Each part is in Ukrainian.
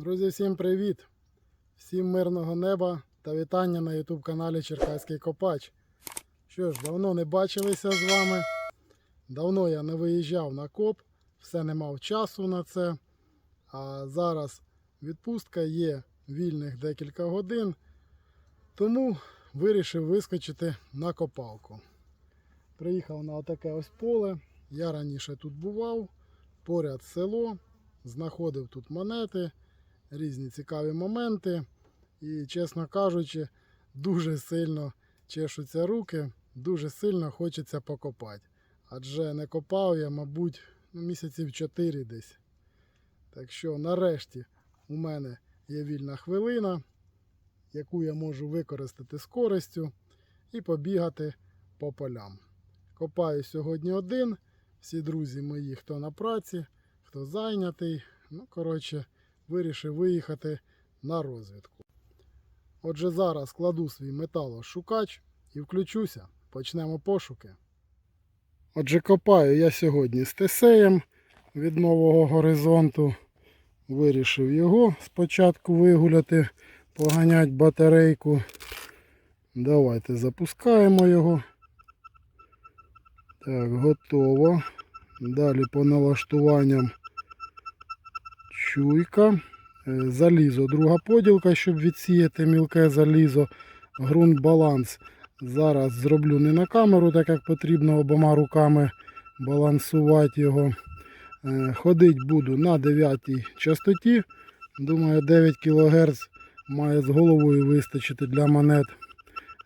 Друзі, всім привіт! Всім мирного неба та вітання на YouTube каналі Черкаський Копач. Що ж, давно не бачилися з вами. Давно я не виїжджав на коп, все не мав часу на це. А зараз відпустка є вільних декілька годин. Тому вирішив вискочити на копалку. Приїхав на отаке ось поле. Я раніше тут бував, поряд село, знаходив тут монети різні цікаві моменти. І, чесно кажучи, дуже сильно чешуться руки, дуже сильно хочеться покопати. Адже не копав я, мабуть, ну, місяців 4 десь. Так що нарешті у мене є вільна хвилина, яку я можу використати з користю і побігати по полям. Копаю сьогодні один. Всі друзі мої, хто на праці, хто зайнятий. Ну, коротше, вирішив виїхати на розвідку. Отже, зараз кладу свій металошукач і включуся. Почнемо пошуки. Отже, копаю я сьогодні з тесеєм від нового горизонту. Вирішив його спочатку вигуляти, поганять батарейку. Давайте запускаємо його. Так, готово. Далі по налаштуванням чуйка. Е, Залізо, друга поділка, щоб відсіяти мілке залізо, ґрунт баланс. Зараз зроблю не на камеру, так як потрібно обома руками балансувати його. Е, Ходить буду на 9 частоті. Думаю, 9 кГц має з головою вистачити для монет.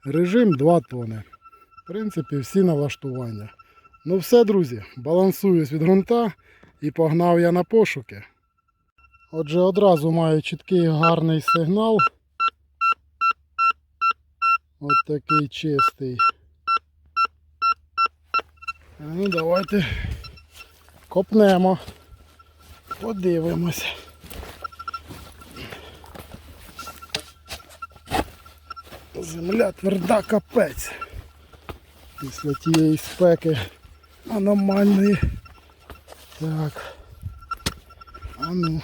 Режим 2 тони. В принципі, всі налаштування. Ну все, друзі, балансуюсь від ґрунта і погнав я на пошуки. Отже, одразу маю чіткий гарний сигнал. От такий чистий. Ну, давайте копнемо. Подивимось. Земля тверда капець. Після тієї спеки аномальної. Так. А ну.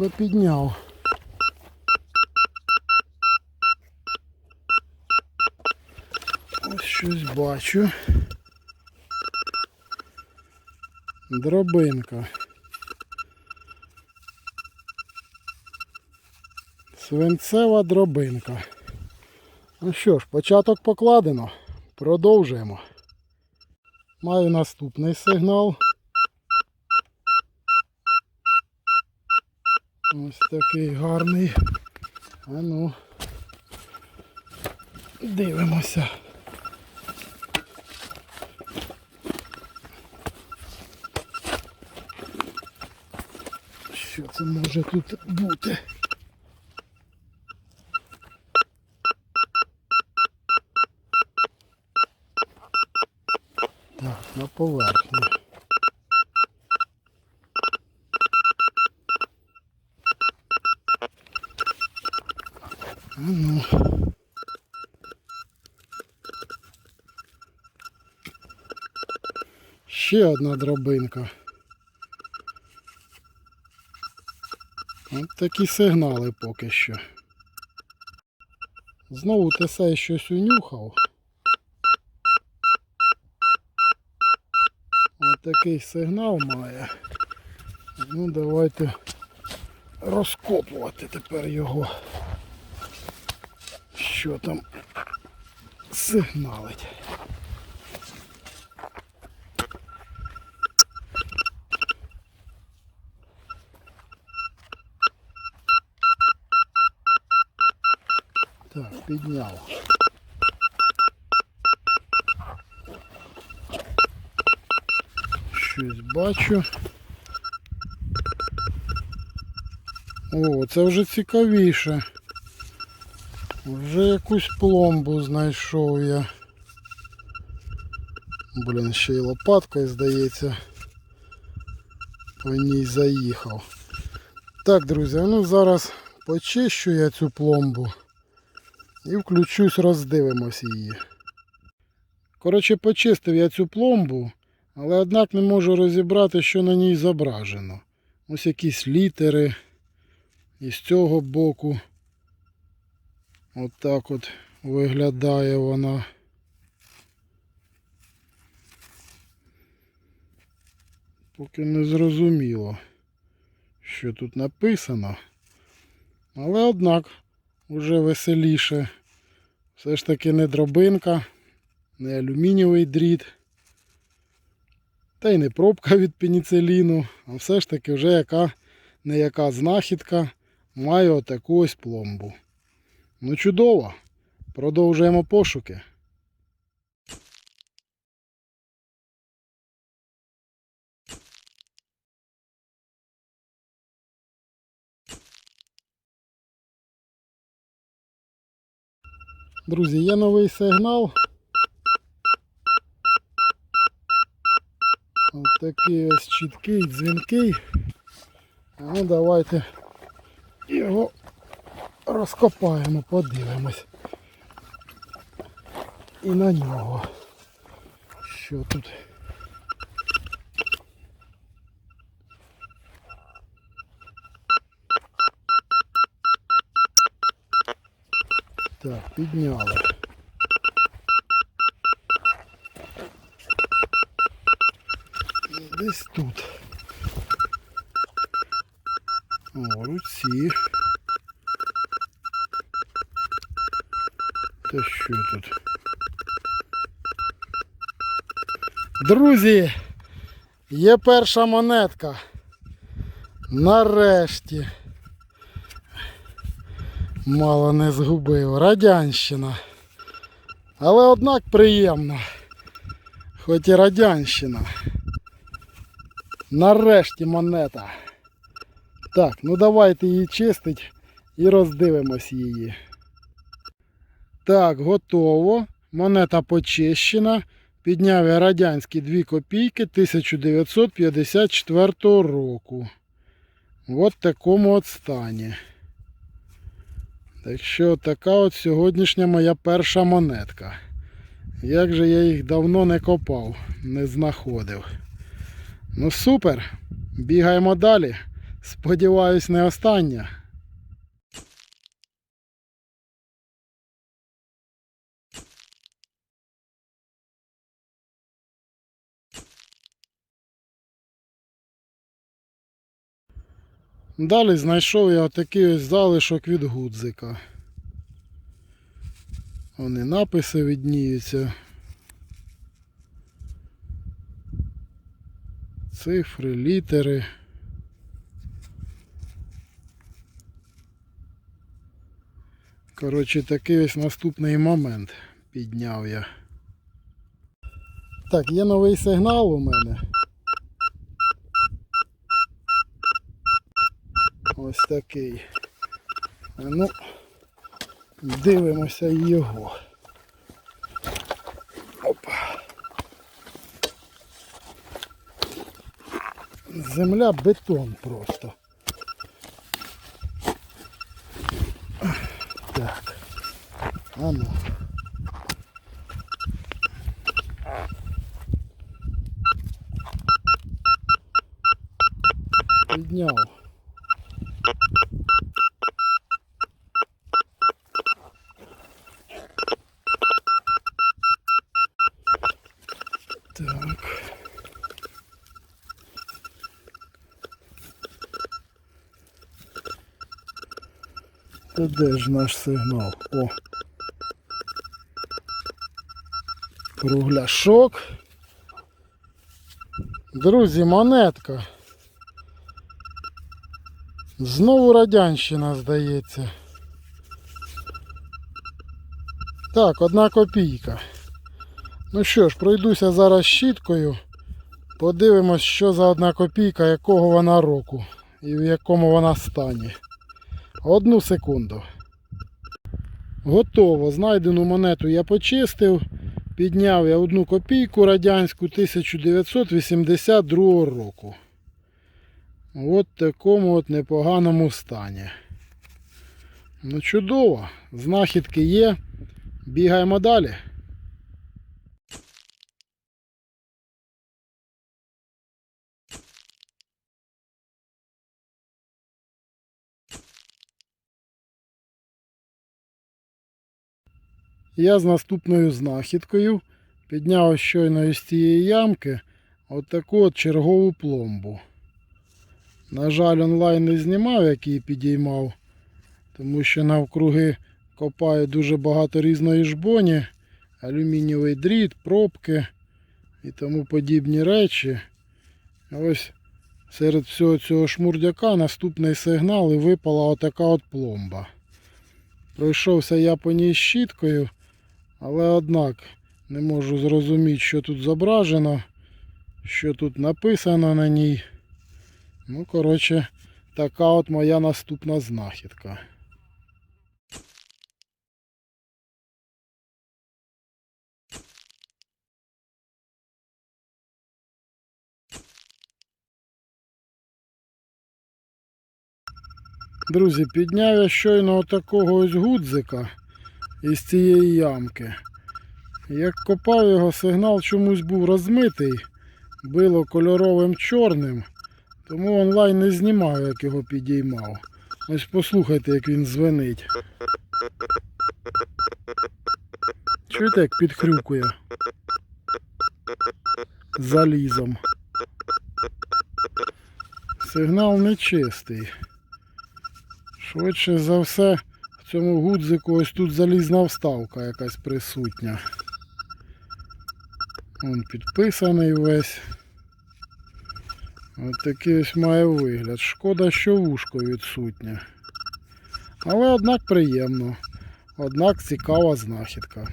Ніби підняв. Ось щось бачу. Дробинка. Свинцева дробинка. Ну що ж, початок покладено. Продовжуємо. Маю наступний сигнал. Ось такий гарний. А ну. Дивимося. Що це може тут бути? Так, на поверхні. Ще одна дробинка. От такі сигнали поки що. Знову тесей щось унюхав. От такий сигнал має. Ну давайте розкопувати тепер його. Що там сигналить. підняв. Щось бачу. О, це вже цікавіше. Вже якусь пломбу знайшов я. Блін, ще й лопаткою, здається. По ній заїхав. Так, друзі, ну зараз почищу я цю пломбу І включусь, роздивимось її. Коротше, почистив я цю пломбу, але однак не можу розібрати, що на ній зображено. Ось якісь літери. І з цього боку. От так от виглядає вона. Поки не зрозуміло, що тут написано. Але однак уже веселіше. Все ж таки не дробинка, не алюмінієвий дріт. Та й не пробка від пеніциліну, а все ж таки вже яка не яка знахідка має отаку ось пломбу. Ну чудово. Продовжуємо пошуки. Друзі, є новий сигнал. Ось такий ось чіткий, дзвінкий. Ну, давайте його розкопаємо, подивимось. І на нього. Що тут? Так, підняли. Десь тут. О, руці. Та що тут? Друзі, є перша монетка. Нарешті. Мало не згубив. Радянщина. Але однак приємно. Хоч і радянщина. Нарешті монета. Так, ну давайте її чистить і роздивимось її. Так, готово. Монета почищена. Підняв я радянські 2 копійки 1954 року. От такому от стані. Так що така от сьогоднішня моя перша монетка. Як же я їх давно не копав, не знаходив. Ну супер. Бігаємо далі. Сподіваюсь, не остання. Далі знайшов я отакий ось залишок від гудзика. Вони написи відніються. Цифри, літери. Коротше, такий ось наступний момент підняв я. Так, є новий сигнал у мене. Ось такий. Ну, дивимося його. Опа. Земля бетон просто. Так. А ну. Підняв. Та де ж наш сигнал? О. Кругляшок. Друзі, монетка. Знову радянщина, здається. Так, одна копійка. Ну що ж, пройдуся зараз щіткою. Подивимось, що за одна копійка, якого вона року і в якому вона стані. Одну секунду. Готово. Знайдену монету я почистив. Підняв я одну копійку радянську 1982 року. От в такому от непоганому стані. Ну чудово. Знахідки є. Бігаємо далі. Я з наступною знахідкою підняв щойно із цієї ямки отаку от чергову пломбу. На жаль, онлайн не знімав, який підіймав, тому що навкруги копаю дуже багато різної жбоні, алюмінієвий дріт, пробки і тому подібні речі. Ось серед всього цього шмурдяка наступний сигнал і випала отака от пломба. Пройшовся я по ній щіткою, але однак не можу зрозуміти, що тут зображено, що тут написано на ній. Ну, коротше, така от моя наступна знахідка. Друзі, підняв я щойно отакого ось гудзика із цієї ямки. Як копав його, сигнал чомусь був розмитий, било кольоровим чорним, тому онлайн не знімав, як його підіймав. Ось послухайте, як він звенить. Чуєте, як підхрюкує залізом. Сигнал нечистий. Швидше за все, цьому гудзику ось тут залізна вставка якась присутня. Він підписаний весь. Ось такий ось має вигляд. Шкода, що вушко відсутнє. Але однак приємно. Однак цікава знахідка.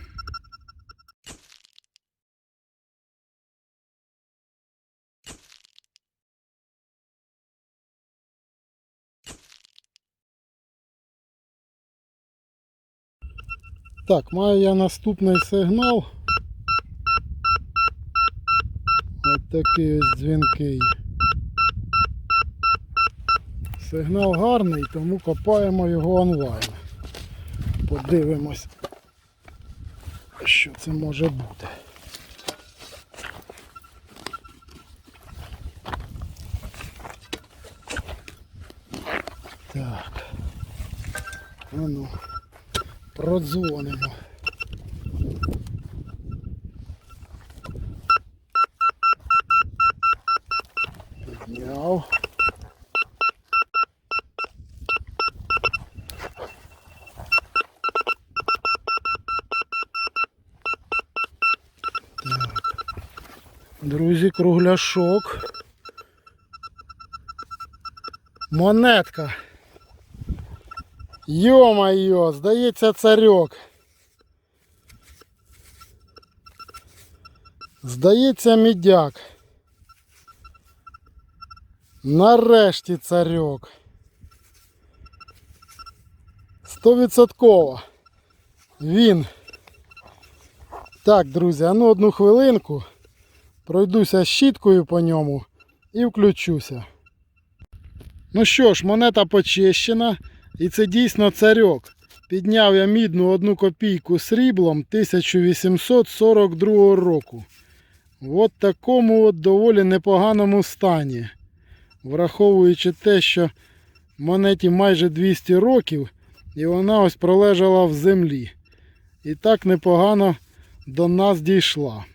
Так, маю я наступний сигнал. От такий ось дзвінкий. Сигнал гарний, тому копаємо його онлайн. Подивимось, що це може бути. Так. А ну, продзвонимо. Підняв. Друзі, кругляшок. Монетка. Йо-майо, здається, царьок. Здається, мідяк. Нарешті царьок. Стовідсотково. Він. Так, друзі, а ну одну хвилинку. Пройдуся щіткою по ньому і включуся. Ну що ж, монета почищена. І це дійсно царьок. Підняв я мідну одну копійку сріблом 1842 року. В такому от доволі непоганому стані. Враховуючи те, що монеті майже 200 років, і вона ось пролежала в землі. І так непогано до нас дійшла.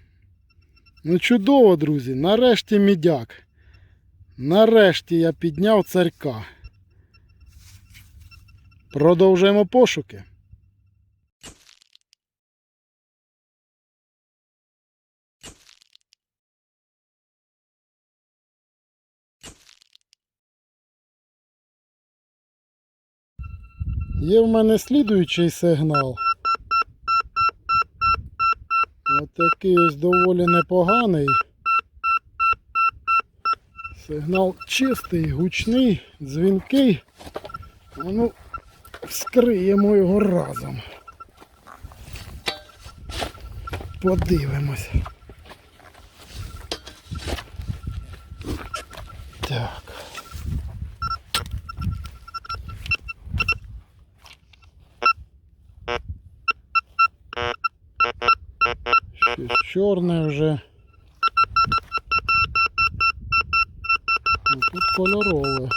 Ну чудово, друзі, нарешті мідяк. Нарешті я підняв царька. Продовжуємо пошуки. Є в мене слідуючий сигнал. Отакий ось доволі непоганий. Сигнал чистий, гучний, дзвінкий. Ну, вскриємо його разом. Подивимось. Так. Щось чорне вже. А Тут кольорове.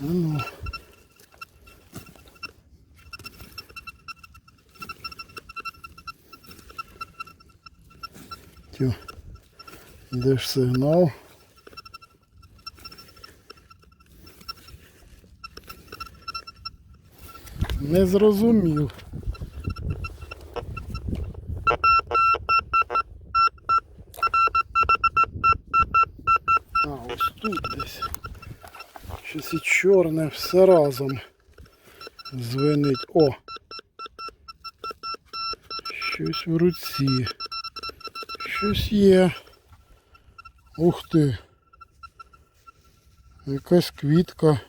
А ну. Тю. Де ж сигнал? Не зрозумів. Чорне все разом звенить. О! Щось в руці. Щось є. Ух ти. Якась квітка.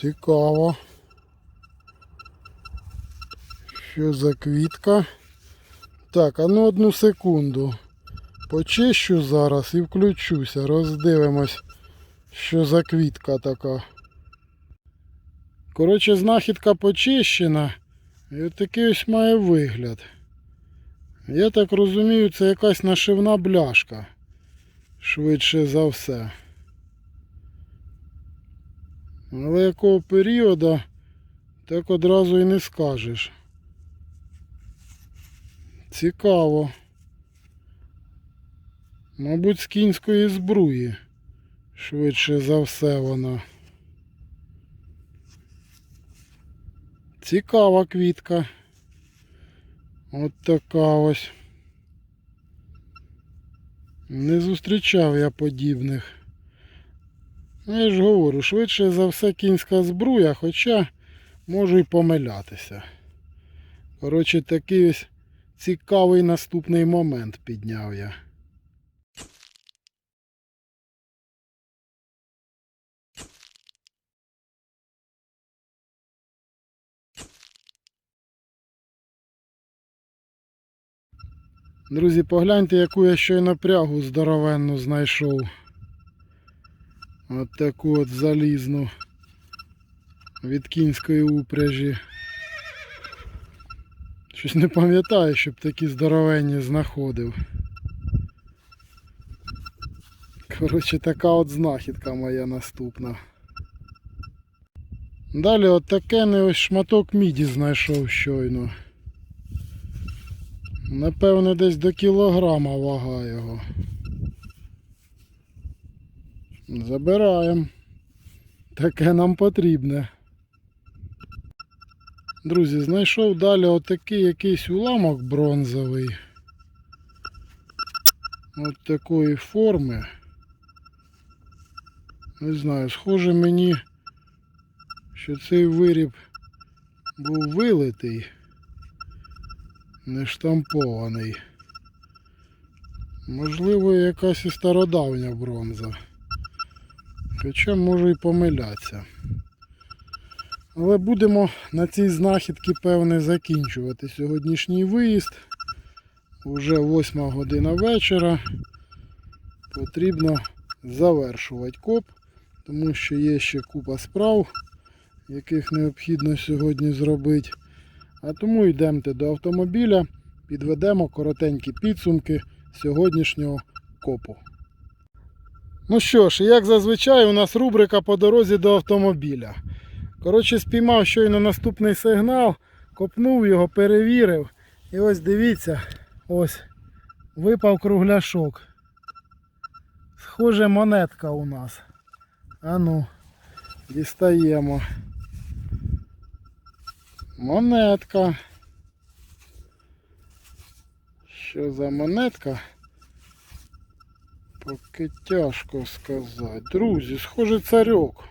Цікаво. Що за квітка? Так, а ну одну секунду. Почищу зараз і включуся. Роздивимось, що за квітка така. Коротше, знахідка почищена. І от такий ось має вигляд. Я так розумію, це якась нашивна бляшка. Швидше за все. Але якого періоду, так одразу і не скажеш. Цікаво. Мабуть, з кінської збруї. Швидше за все вона. Цікава квітка. От така ось. Не зустрічав я подібних. Ну, я ж говорю, швидше за все кінська збруя, хоча можу й помилятися. Коротше, такий ось цікавий наступний момент підняв я. Друзі, погляньте, яку я щойно прягу здоровенну знайшов. От таку от залізну від кінської упряжі. Щось не пам'ятаю, щоб такі здоровенні знаходив. Коротше, така от знахідка моя наступна. Далі от таке не ось шматок міді знайшов щойно. Напевно, десь до кілограма вага його. Забираємо. Таке нам потрібне. Друзі, знайшов далі отакий якийсь уламок бронзовий. От такої форми. Не знаю, схоже мені, що цей виріб був вилитий, не штампований. Можливо, якась і стародавня бронза. Хоча можу і помилятися. Але будемо на цій знахідці, певне, закінчувати сьогоднішній виїзд. Уже 8 година вечора. Потрібно завершувати коп, тому що є ще купа справ, яких необхідно сьогодні зробити. А тому йдемте до автомобіля, підведемо коротенькі підсумки сьогоднішнього копу. Ну що ж, як зазвичай, у нас рубрика по дорозі до автомобіля. Коротше, спіймав щойно наступний сигнал, копнув його, перевірив. І ось дивіться, ось випав кругляшок. Схоже, монетка у нас. А ну, дістаємо. Монетка. Що за монетка? Поки тяжко сказати. Друзі, схоже царьок.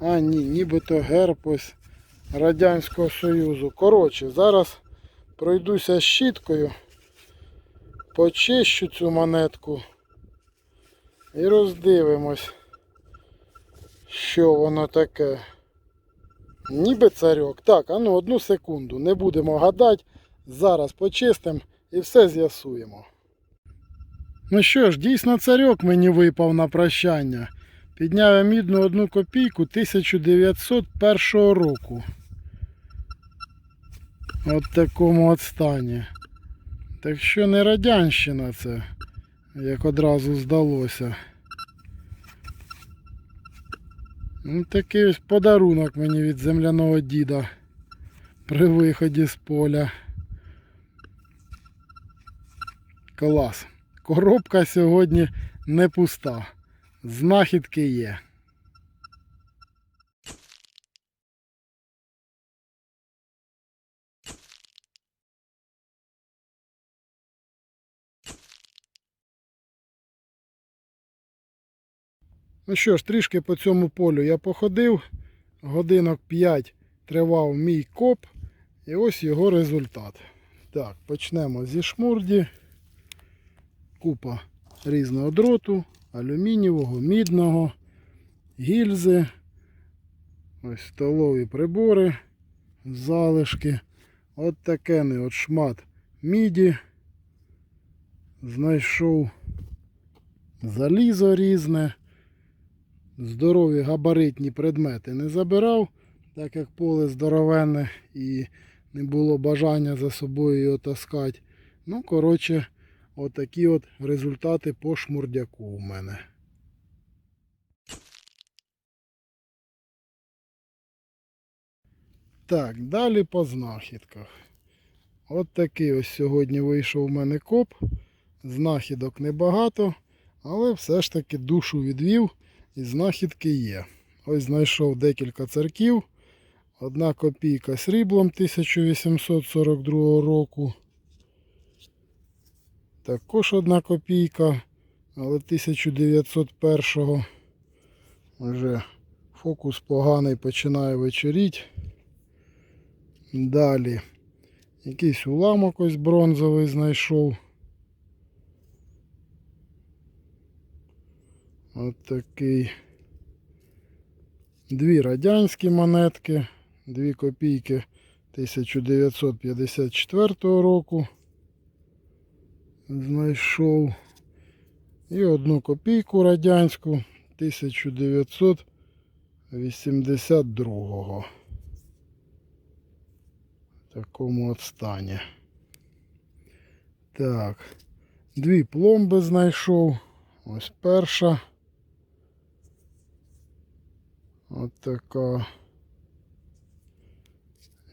А, ні, нібито герб ось Радянського Союзу. Коротше, зараз пройдуся щіткою, почищу цю монетку і роздивимось, що воно таке. Ніби царьок. Так, а ну одну секунду, не будемо гадати. Зараз почистимо і все з'ясуємо. Ну що ж, дійсно царьок мені випав на прощання. Підняв я мідну одну копійку 1901 року. От такому от стані. Так що не радянщина це, як одразу здалося. Ну, такий ось подарунок мені від земляного діда при виході з поля. Клас. Коробка сьогодні не пуста. Знахідки є. Ну що ж, трішки по цьому полю я походив. Годинок 5 тривав мій коп. І ось його результат. Так, почнемо зі шмурді. Купа різного дроту, алюмінієвого, мідного, гільзи. Ось столові прибори, залишки. От таке от шмат міді. Знайшов залізо різне здорові габаритні предмети не забирав, так як поле здоровенне і не було бажання за собою його таскати. Ну, коротше, отакі от результати по шмурдяку у мене. Так, далі по знахідках. От такий ось сьогодні вийшов у мене коп. Знахідок небагато, але все ж таки душу відвів. І знахідки є. Ось знайшов декілька церків. Одна копійка сріблом 1842 року. Також одна копійка, але 1901 вже фокус поганий починає вечоріть. Далі якийсь уламок ось бронзовий знайшов. От такий. Дві радянські монетки, дві копійки 1954 року. Знайшов. І одну копійку радянську 1982. В такому от стані. Так. Дві пломби знайшов. Ось перша. От така.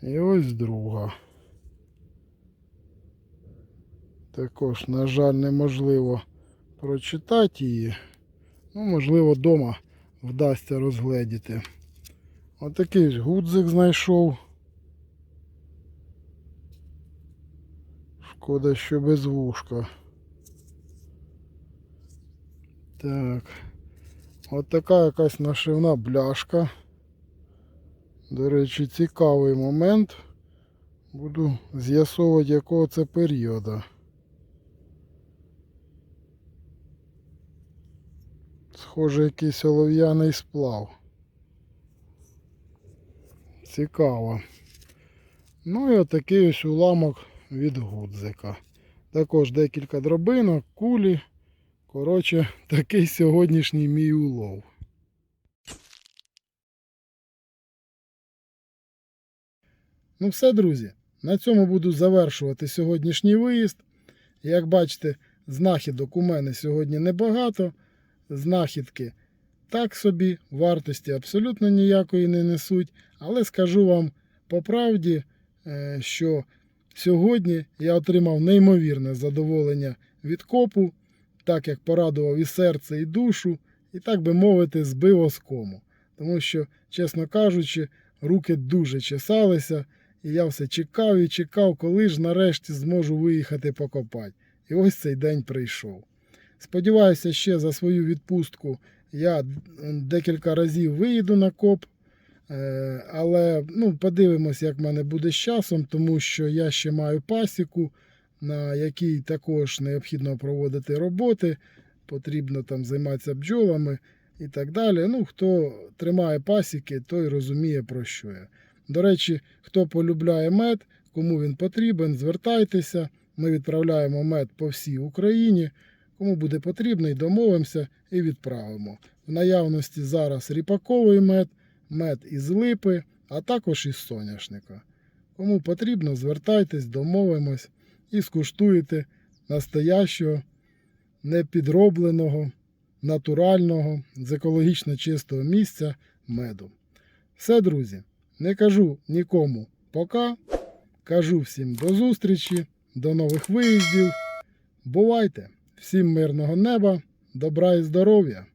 І ось друга. Також, на жаль, неможливо прочитати її. Ну, можливо, вдома вдасться розгледіти. Отакий ось гудзик знайшов. Шкода, що без вушка. Так. От така якась нашивна бляшка. До речі, цікавий момент. Буду з'ясовувати, якого це періоду. Схоже, якийсь олов'яний сплав. Цікаво. Ну і отакий ось уламок від гудзика. Також декілька дробинок, кулі. Коротше, такий сьогоднішній мій улов. Ну все, друзі. На цьому буду завершувати сьогоднішній виїзд. Як бачите, знахідок у мене сьогодні небагато. Знахідки так собі, вартості абсолютно ніякої не несуть. Але скажу вам по правді, е, що сьогодні я отримав неймовірне задоволення від копу так як порадував і серце, і душу, і так би мовити, збив оскому. Тому що, чесно кажучи, руки дуже чесалися, і я все чекав і чекав, коли ж нарешті зможу виїхати покопати. І ось цей день прийшов. Сподіваюся, ще за свою відпустку я декілька разів виїду на коп. Е, Але ну, подивимось, як в мене буде з часом, тому що я ще маю пасіку на якій також необхідно проводити роботи, потрібно там займатися бджолами і так далі. Ну, Хто тримає пасіки, той розуміє, про що я. До речі, хто полюбляє мед, кому він потрібен, звертайтеся. Ми відправляємо мед по всій Україні. Кому буде потрібний, домовимося і відправимо. В наявності зараз ріпаковий мед, мед із липи, а також із соняшника. Кому потрібно, звертайтесь, домовимось і скуштуєте настоящого, непідробленого, натурального, з екологічно чистого місця меду. Все, друзі, не кажу нікому пока. Кажу всім до зустрічі, до нових виїздів. Бувайте! Всім мирного неба, добра і здоров'я!